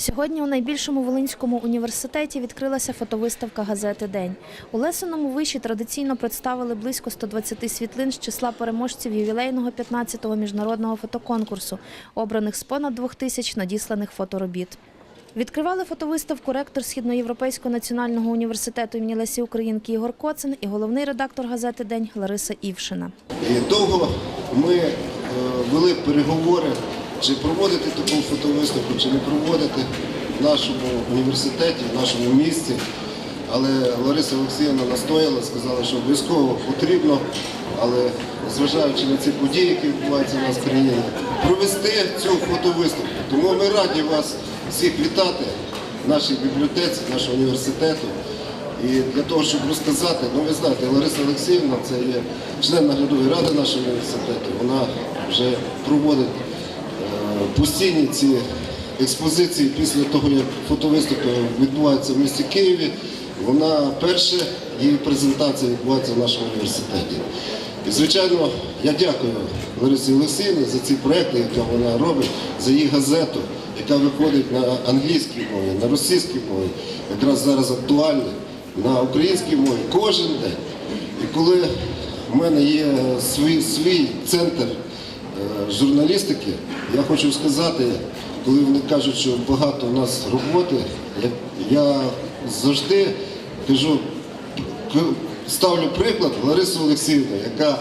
Сьогодні у найбільшому Волинському університеті відкрилася фотовиставка газети День. У Лесоному виші традиційно представили близько 120 світлин з числа переможців ювілейного 15-го міжнародного фотоконкурсу, обраних з понад двох тисяч надісланих фоторобіт. Відкривали фотовиставку ректор Східноєвропейського національного університету імені Лесі Українки Ігор Коцин і головний редактор газети День Лариса Івшина. Довго ми е, вели переговори, чи проводити таку фотовиставку, чи не проводити в нашому університеті, в нашому місті. Але Лариса Олексіївна настояла, сказала, що обов'язково потрібно, але зважаючи на ці події, які відбуваються в нас в країні, провести цю фотовиставку. Тому ми раді вас всіх вітати в нашій бібліотеці, нашого університету. І для того, щоб розказати, ну ви знаєте, Лариса Олексіївна це є член наглядової ради нашого університету. Вона вже проводить постійні ці експозиції після того, як фотовиставка відбувається в місті Києві. Вона перша її презентація відбувається в нашому університеті. І, звичайно, я дякую Ларисі Олексіївні за ці проекти, які вона робить, за її газету, яка виходить на англійській мові, на російській мові, якраз зараз актуальна, на українській мові кожен день. І коли в мене є свій, свій центр журналістики, я хочу сказати, коли вони кажуть, що багато у нас роботи, я, завжди кажу, ставлю приклад Ларису Олексіївну, яка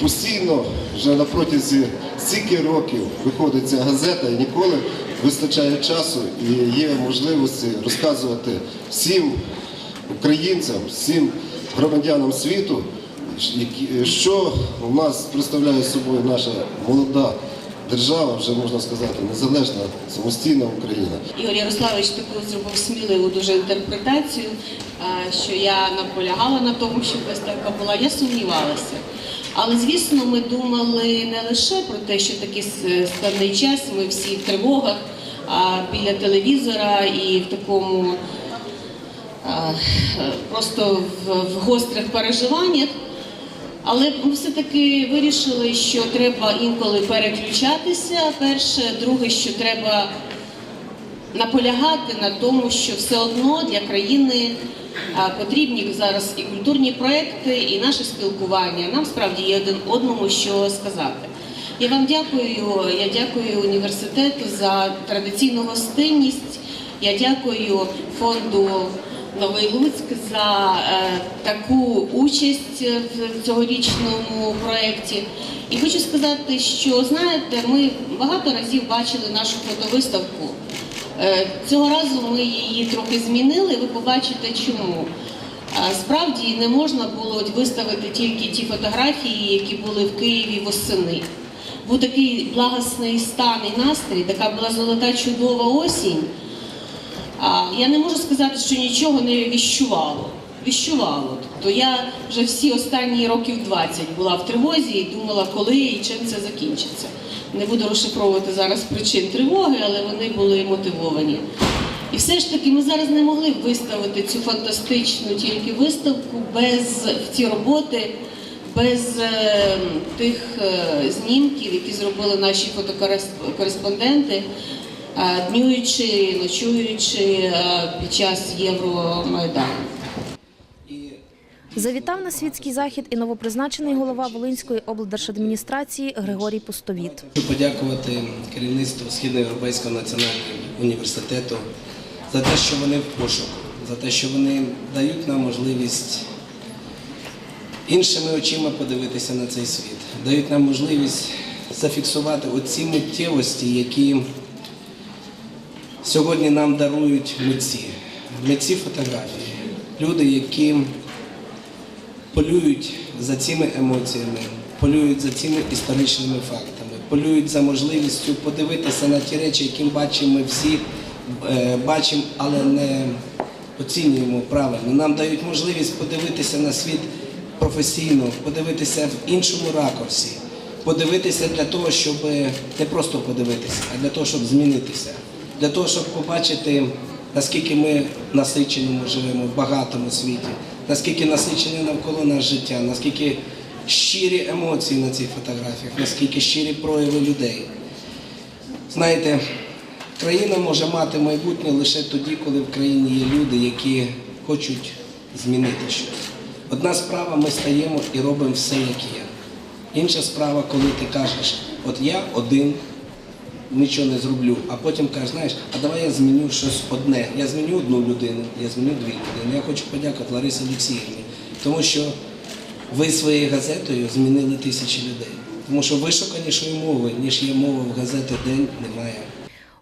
постійно вже на протязі стільки років виходить ця газета і ніколи вистачає часу і є можливості розказувати всім українцям, всім громадянам світу, що у нас представляє собою наша молода держава, вже можна сказати, незалежна, самостійна Україна. Ігор Ярославович таку зробив сміливу дуже інтерпретацію, що я наполягала на тому, щоб виставка була. Я сумнівалася. Але звісно, ми думали не лише про те, що такий складний час, ми всі в тривогах, біля телевізора і в такому просто в гострих переживаннях. Але ми все-таки вирішили, що треба інколи переключатися. Перше, друге, що треба наполягати на тому, що все одно для країни потрібні зараз і культурні проекти, і наше спілкування. Нам справді є один одному що сказати. Я вам дякую. Я дякую університету за традиційну гостинність. Я дякую фонду Новий Луцьк за е, таку участь в цьогорічному проєкті. І хочу сказати, що знаєте, ми багато разів бачили нашу фотовиставку. Е, Цього разу ми її трохи змінили. Ви побачите, чому. А, Справді не можна було виставити тільки ті фотографії, які були в Києві восени. Був такий благосний стан і настрій, така була золота чудова осінь. А, я не можу сказати, що нічого не віщувало. Віщувало. Тобто я вже всі останні років 20 була в тривозі і думала, коли і чим це закінчиться. Не буду розшифровувати зараз причин тривоги, але вони були мотивовані. І все ж таки ми зараз не могли виставити цю фантастичну тільки виставку без ці роботи, без е, тих е, знімків, які зробили наші фотокореспонденти, днюючи, ночуючи е, під час Євромайдану. Завітав на світський захід і новопризначений голова Волинської облдержадміністрації Григорій Пустовіт. Хочу подякувати керівництву Східноєвропейського національного університету за те, що вони в пошуку, за те, що вони дають нам можливість іншими очима подивитися на цей світ, дають нам можливість зафіксувати оці миттєвості, які сьогодні нам дарують митці, митці фотографії, люди, які полюють за цими емоціями, полюють за цими історичними фактами, полюють за можливістю подивитися на ті речі, які бачимо ми всі, е, бачимо, але не оцінюємо правильно. Нам дають можливість подивитися на світ професійно, подивитися в іншому ракурсі, подивитися для того, щоб не просто подивитися, а для того, щоб змінитися, для того, щоб побачити наскільки ми в насиченому живемо, в багатому світі, наскільки насичене навколо нас життя, наскільки щирі емоції на цих фотографіях, наскільки щирі прояви людей. Знаєте, Країна може мати майбутнє лише тоді, коли в країні є люди, які хочуть змінити щось. Одна справа, ми стаємо і робимо все, як є. Інша справа, коли ти кажеш, от я один нічого не зроблю, а потім кажеш, знаєш, а давай я зміню щось одне. Я зміню одну людину, я зміню дві людини. Я хочу подякувати Ларисі Олексіївні, тому що ви своєю газетою змінили тисячі людей. Тому що вишуканішої мови, ніж є мова в газети День, немає.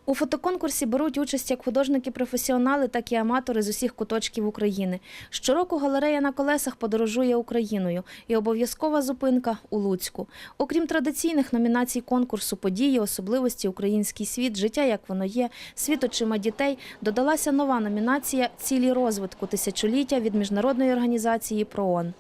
У фотоконкурсі беруть участь як художники-професіонали, так і аматори з усіх куточків України. Щороку галерея на колесах подорожує Україною і обов'язкова зупинка у Луцьку. Окрім традиційних номінацій конкурсу події, особливості український світ, життя як воно є, світ очима дітей, додалася нова номінація Цілі розвитку тисячоліття від міжнародної організації ПРООН.